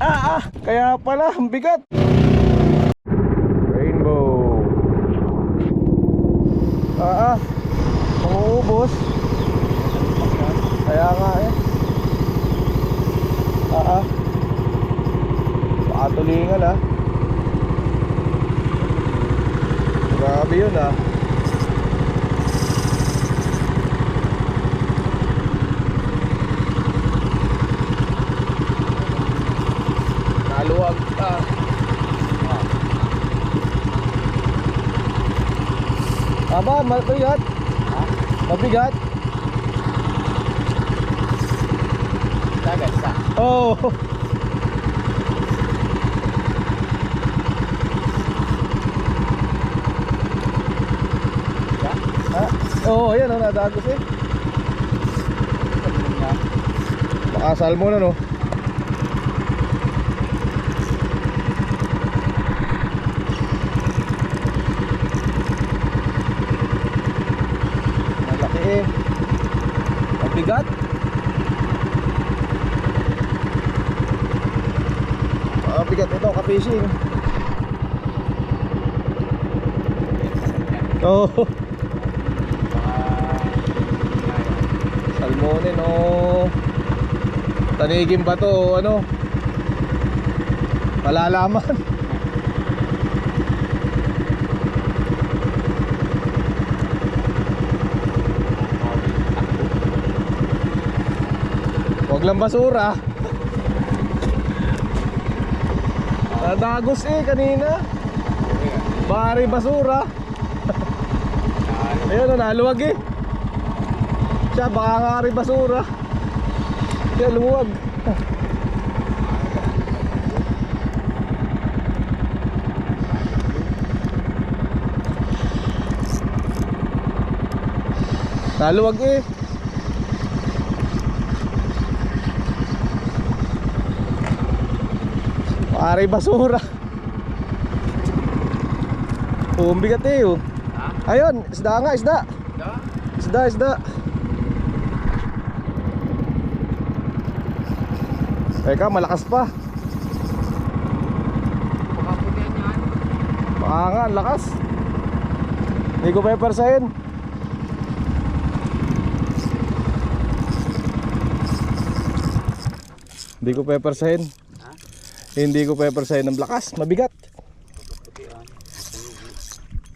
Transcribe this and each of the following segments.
Ah, ah, kaya pala, ang bigat. Rainbow. Ah, ah. Manguubos. Kaya nga eh. Ah, ah. Baka tulingan ah. Grabe yun ah. Ah. Aba, mabigat. Mabigat. Dagat sa. Oh. Ha? Oo, oh, yan oh, nadagos eh. Baka salmon ano. Malaki eh. Mabigat. Mabigat ito, ka-fishing. Oh. Salmonin o Tanigin ba to ano Malalaman Huwag lang basura. Nadagos eh kanina. Bari basura. Ayun. O naluwag eh. Siya baka nga rin basura. Kaya lumuwag Naluwag eh Baka rin basura Oh, bigat eh oh. Ayun, isda nga, isda Isda, isda Teka, malakas pa. Pakaputin yan. Baka nga, lakas. Hindi ko pepersahin. Hindi ko pepersahin. Hindi ko pepersahin ng lakas. Mabigat.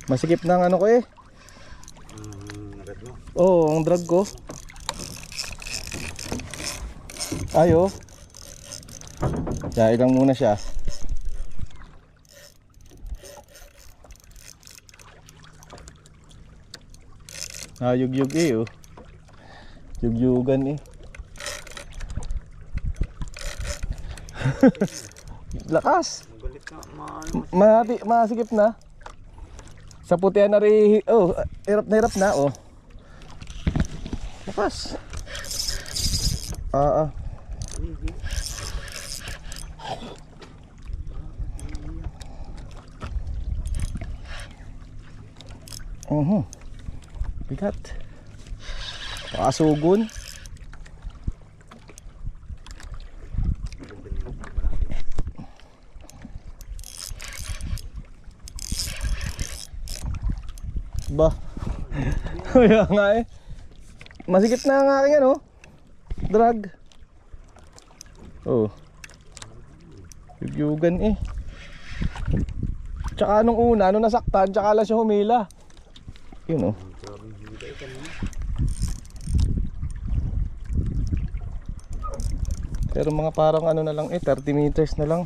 Masikip ang ano ko eh. Oo, oh, ang drag ko. Ayo. Yain lang muna siya. Ah, yug-yug eh oh. Yug-yugan eh. Lakas. Mabi, masikip na. Sa putihan na rin, oh, hirap na hirap na, oh. Lakas. Ah, ah. Mhm. Bigat. Pakasugon. Ba. Kaya nga eh. Masikip na ang aking ano. Drag. Oh. Yugyugan eh. Tsaka nung una, nung nasaktan, tsaka lang siya humila. Yun oh. Pero mga parang ano na lang eh, 30 meters na lang.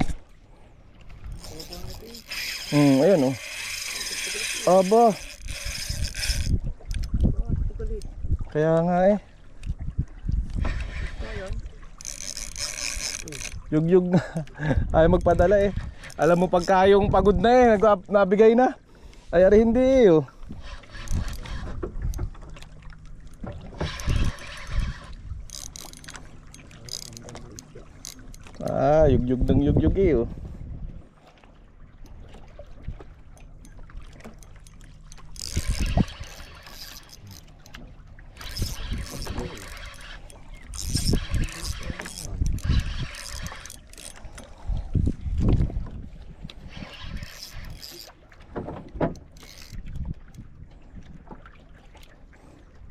Hmm, ayun oh. Aba. Kaya nga eh. Yug-yug na. Ayaw magpadala eh. Alam mo pagka yung pagod na eh, nag- nabigay na. Ay, ari hindi eh. Oh. Ah, yug-yug ng yug-yug eh. Oh.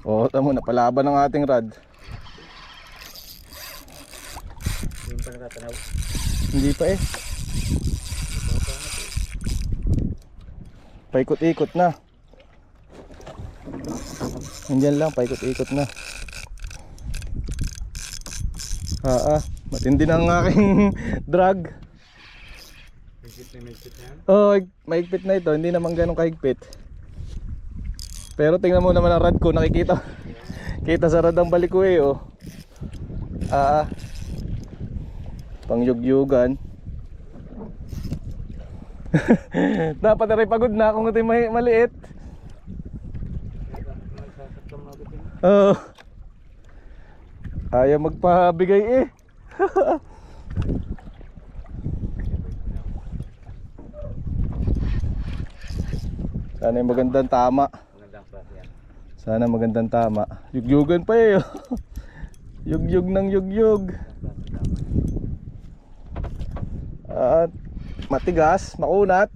O, tamo na palaban ng ating rad. Yung pa nakatanaw. Hindi pa eh. Paikot-ikot na. Nandiyan lang, paikot-ikot na. Ah, ah. Matindi na ang aking drag. Migpit na migpit na yan. Oh, maigpit na ito. Hindi naman ganun kahigpit. Pero tingnan mo naman ang rad ko. Nakikita. Kita sa rad ang balik ko eh, oh. Ah, ah. Pangyugyugan. Dapat rin pagod na kung ito yung mali- maliit. Oh. Ayaw magpabigay eh. Sana yung magandang tama. Sana magandang tama. Yugyugan pa eh. oh. Yugyug ng yugyug. At matigas, makunat.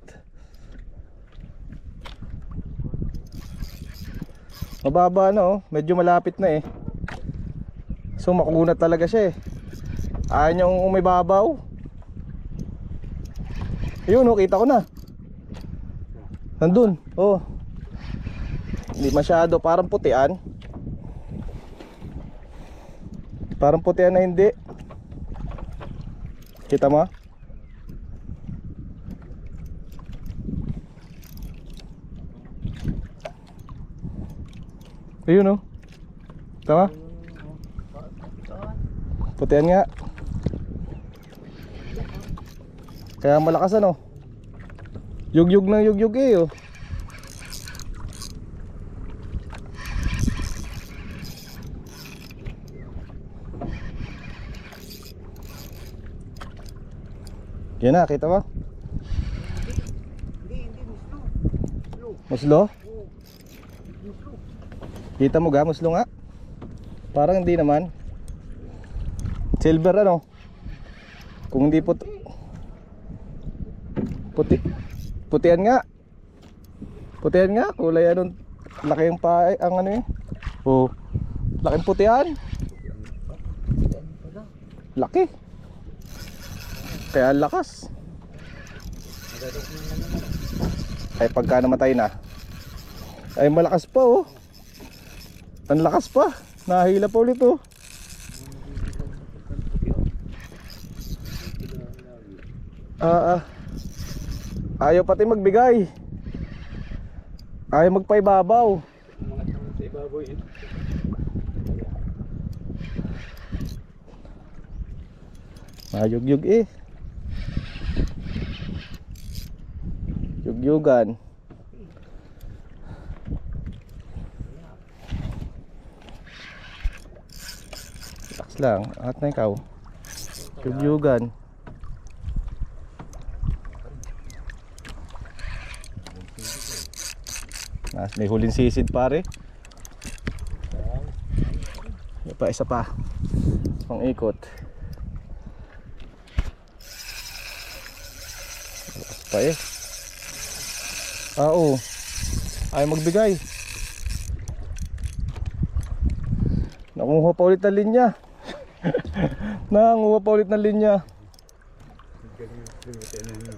Mababa na oh, medyo malapit na eh. So makunat talaga siya eh. Ayaw niyang umibabaw. Ayun oh, kita ko na. Nandun, oh. Hindi masyado, parang putian. Parang putian na hindi. Kita mo? Ayun oh. Tama? Putian nga. Kaya malakas ano. Yugyug ng yugyug eh oh. Yan na, kita mo? Hindi, hindi, muslo. Muslo. Muslo? Kita mo ga, muslo nga? Parang hindi naman. Silver ano? Kung hindi puti. Puti. Putian nga. Putian nga, kulay anong laki yung pa ang ano eh. Oh. Laking putian. Laki. Kaya lakas. Ay pagka namatay na. Ay malakas pa oh. Ang lakas pa. Nahila pa ulit oh. Ah, ah. Ayaw pati magbigay. Ayaw magpaibabaw. Mayugyug eh. Yugyugan. Relax lang. Angat na ikaw. Yugyugan. Nas may huling sisid pare. May pa isa pa. Pang ikot. Lakas pa eh. Ah, oo. Ayaw magbigay. Nakunguha pa ulit ng linya. Nakunguha pa ulit ng linya.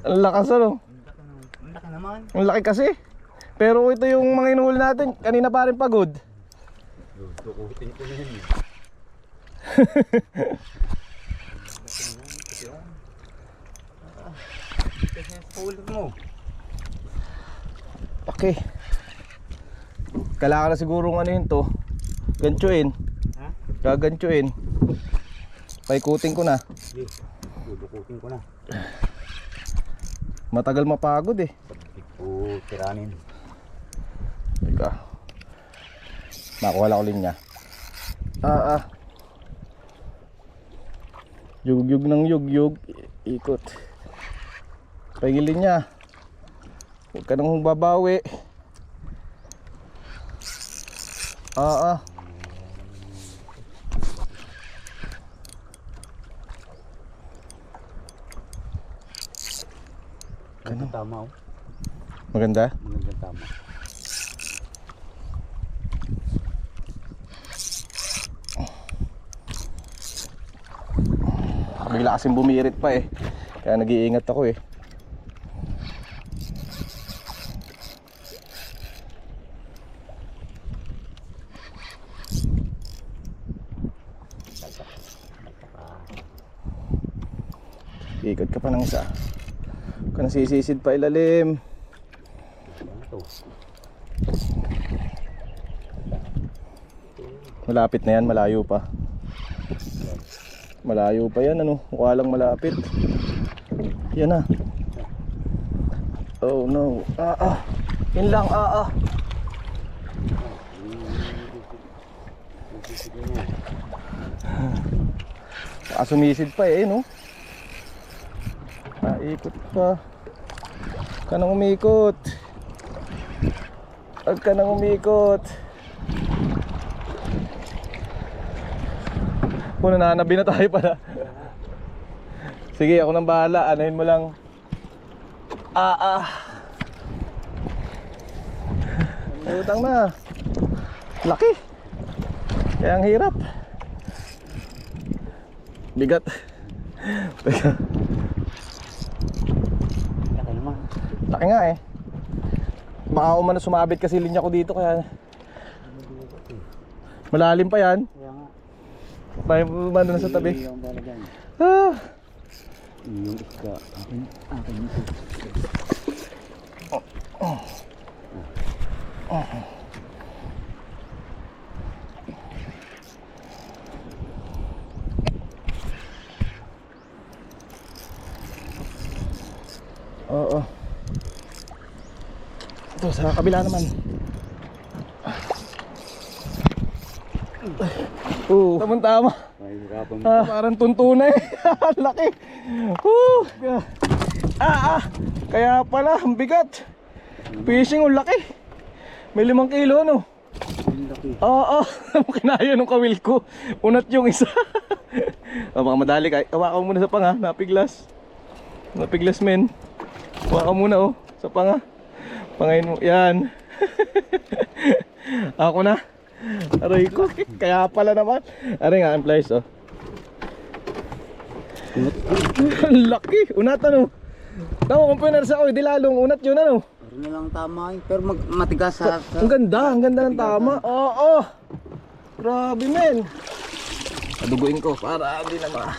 Ang lakas ano. Ang laki naman. Ang laki kasi. Pero ito yung mga inuhuli natin. Kanina pa rin pagod. Dukutin ko na yun. Kasi sa ulit mo. Okay. Kailangan na siguro ano yun to. Ganchuin. Ha? Gaganchuin. Paikutin ko na. Dudukutin ko na. Matagal mapagod eh. Ko tiranin. Teka. Nakuha ko linya. Ah, ah. Yugyug ng yugyug. Ikot. Pahingilin niya. Huwag ka nang babawi. Oo. Ah, ah. Ganun. Tama oh. Maganda? Maganda tama. Bigla kasing bumirit pa eh. Kaya nag-iingat ako eh. Nasisisid pa ilalim. Malapit na yan, malayo pa. Malayo pa yan, ano? Mukha lang malapit. Yan na. Oh no. Ah ah. Yan lang, ah ah. Baka sumisid pa eh, no? Paikot pa. Ka nang umikot. Huwag ka nang umikot. Kung nananabi na tayo pala. Sige, ako nang bahala. Anahin mo lang. Ah, ah. Utang na. Laki. Kaya ang hirap. Bigat. Teka, Laki naman. Laki nga eh. Baka umano sumabit kasi linya ko dito kaya malalim pa yan. Kaya nga. Tayo umano na sa tabi. Ah. Yung isda. Akin, akin ito. Oo. Ito sa kabila naman. Oo. Tamang tama. May hirapan mo. Ah, parang tuntunay. Laki. Woo. Ah, ah. Kaya pala, ang bigat. Fishing, ang laki. May limang kilo, no? Yung laki. Oo, kinaya nung kawil ko. Unat yung isa. oh, baka madali ka. Hawakan mo muna sa panga, napiglas. Napiglas men. Hawakan muna oh, sa panga. Pangayin mo, yan. Ako na. Aray ko, kaya pala naman. Aray nga, ang place oh. Ang laki, unat ano. Tama, kung pinarsa ko, di lalong unat yun ano. Pero na lang tama yun. Pero mag matigas sa... sa Ang ganda, ang ganda ng tama. Oo. Grabe men. Paduguin ko para hindi na ma.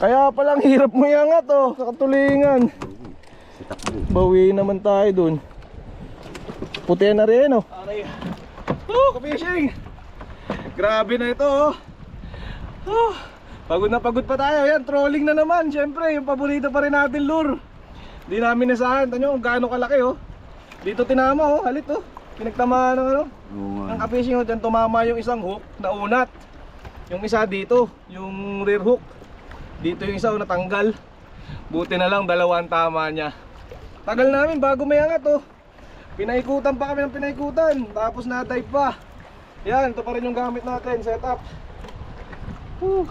Kaya palang hirap mo yangat oh, sa katulingan. Takbo. Bawi naman tayo dun. Puti na rin oh. Aray. Oh, kabishing. Grabe na ito oh. Oh, pagod na pagod pa tayo. Yan, trolling na naman. Siyempre, yung paborito pa rin natin lure. Di namin nasahan. Tanyo kung gaano kalaki oh. Dito tinama oh, halit oh. Pinagtamaan ng ano. Oo Ang nga. kapishing ho dyan, tumama yung isang hook na unat. Yung isa dito, yung rear hook. Dito yung isa oh, natanggal. Buti na lang, dalawa ang tama niya. Tagal namin bago may angat oh. Pinaikutan pa kami ng pinaikutan. Tapos na-dive pa. Yan, ito pa rin yung gamit natin, setup. Whew.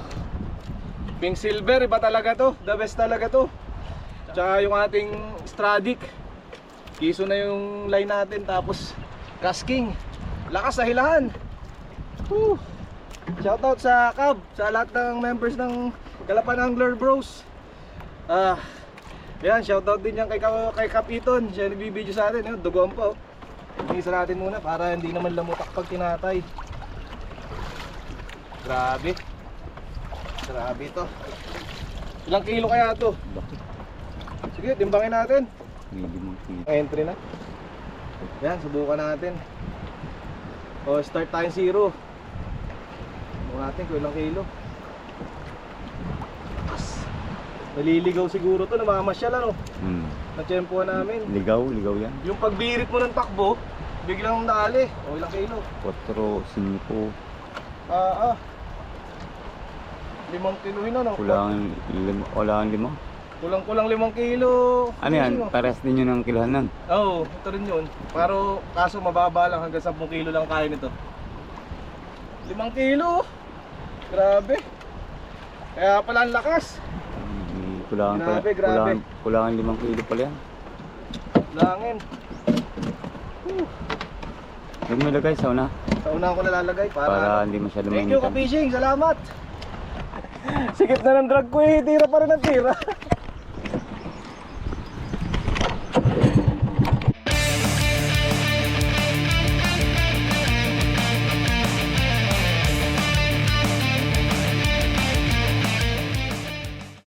Pink silver, iba talaga to. The best talaga to. Tsaka yung ating Stradic. Kiso na yung line natin tapos casking. Lakas sa hilahan. Whew. Shoutout sa Cab, sa lahat ng members ng Galapan Angler Bros. Ah, yan, shoutout din yan kay, Ka- kay Kapiton. Siya nagbibideo sa atin, yun, dugoan pa. Oh. Isa natin muna para hindi naman lamutak pag tinatay. Grabe. Grabe to. Ilang kilo kaya to? Sige, timbangin natin. Kilo. Entry na. Yan, subukan natin. O, start tayo zero. Subukan natin kung ilang kilo. Naliligaw siguro to, namamasyal ano. Hmm. Natsyempohan namin. Ligaw, ligaw yan. Yung pagbirit mo ng takbo, biglang naali. O, ilang kilo. 4, 5. Ah, ah. Limang kilo yun ano. Kulangan lima. Kulangan lima. Kulang-kulang limang kilo. Ano yan? Pares din yun ang kilahanan. Oo, oh, ito rin yun. Pero kaso mababa lang hanggang 10 kilo lang kaya nito. 5 kilo? Grabe. Kaya pala ang lakas. Kulangan. Grabe, grabe. Kulangan, kulangan limang kilo pala yan. Langin. Huwag mo ilagay sa una. Sa una ko nalalagay para, Para hindi masyado Thank you mangitam. ka-fishing, salamat. Sikip na ng drag ko eh, tira pa rin ang tira.